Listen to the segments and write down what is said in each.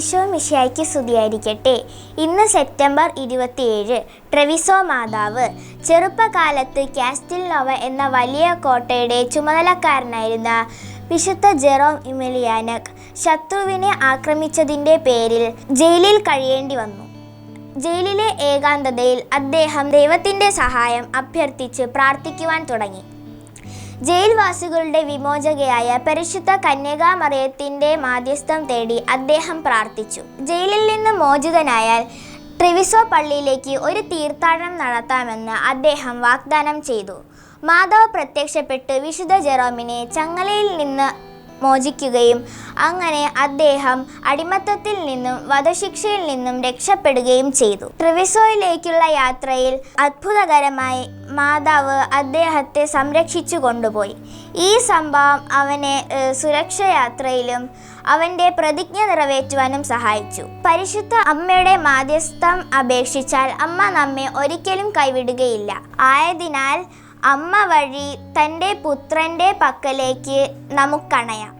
ഈശോ മിശിയായ്ക്ക് സ്തുതിയായിരിക്കട്ടെ. ഇന്ന് സെപ്റ്റംബർ ഇരുപത്തിയേഴ് ട്രെവിസോ മാതാവ്. ചെറുപ്പകാലത്ത് കാസ്റ്റിൽ നോവ എന്ന വലിയ കോട്ടയുടെ ചുമതലക്കാരനായിരുന്ന വിശുദ്ധ ജെറോം ഇമിലിയാനക് ശത്രുവിനെ ആക്രമിച്ചതിന്റെ പേരിൽ ജയിലിൽ കഴിയേണ്ടി വന്നു. ജയിലിലെ ഏകാന്തതയിൽ അദ്ദേഹം ദൈവത്തിന്റെ സഹായം അഭ്യർത്ഥിച്ച് പ്രാർത്ഥിക്കുവാൻ തുടങ്ങി. ജയിൽവാസികളുടെ വിമോചകയായ പരിശുദ്ധ കന്യകാമറിയത്തിന്റെ മാധ്യസ്ഥം തേടി അദ്ദേഹം പ്രാർത്ഥിച്ചു. ജയിലിൽ നിന്ന് മോചിതനായാൽ ട്രിവിസോ പള്ളിയിലേക്ക് ഒരു തീർത്ഥാടനം നടത്താമെന്ന് അദ്ദേഹം വാഗ്ദാനം ചെയ്തു. മാധവ് പ്രത്യക്ഷപ്പെട്ട് വിശുദ്ധ ജെറോമിനെ ചങ്ങലയിൽ നിന്ന് മോചിക്കുകയും അങ്ങനെ അദ്ദേഹം അടിമത്തത്തിൽ നിന്നും വധശിക്ഷയിൽ നിന്നും രക്ഷപ്പെടുകയും ചെയ്തു. ട്രിവിസോയിലേക്കുള്ള യാത്രയിൽ അത്ഭുതകരമായി മാതാവ് അദ്ദേഹത്തെ സംരക്ഷിച്ചു കൊണ്ടുപോയി. ഈ സംഭവം അവനെ സുരക്ഷയാത്രയിലും അവന്റെ പ്രതിജ്ഞ നിറവേറ്റുവാനും സഹായിച്ചു. പരിശുദ്ധ അമ്മയുടെ മാധ്യസ്ഥം അപേക്ഷിച്ചാൽ അമ്മ നമ്മെ ഒരിക്കലും കൈവിടുകയില്ല. ആയതിനാൽ അമ്മ വഴി തന്റെ പുത്രന്റെ പക്കലേക്ക് നമുക്കണയാം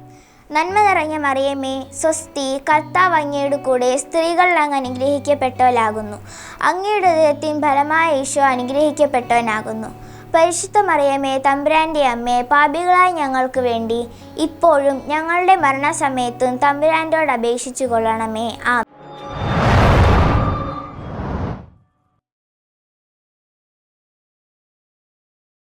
നന്മ നിറഞ്ഞ മറിയമ്മേ സ്വസ്തി കർത്താവ് അങ്ങയുടെ കൂടെ സ്ത്രീകൾ അങ്ങ് അനുഗ്രഹിക്കപ്പെട്ടവനാകുന്നു. അങ്ങയുടെ ഹൃദയത്തിൻ ഫലമായ ഈശോ അനുഗ്രഹിക്കപ്പെട്ടവനാകുന്നു. പരിശുദ്ധ മറിയമ്മേ തമ്പുരാന്റെ അമ്മേ പാപികളായ ഞങ്ങൾക്ക് വേണ്ടി ഇപ്പോഴും ഞങ്ങളുടെ മരണസമയത്തും തമ്പുരാന്റോട് അപേക്ഷിച്ചു കൊള്ളണമേ ആ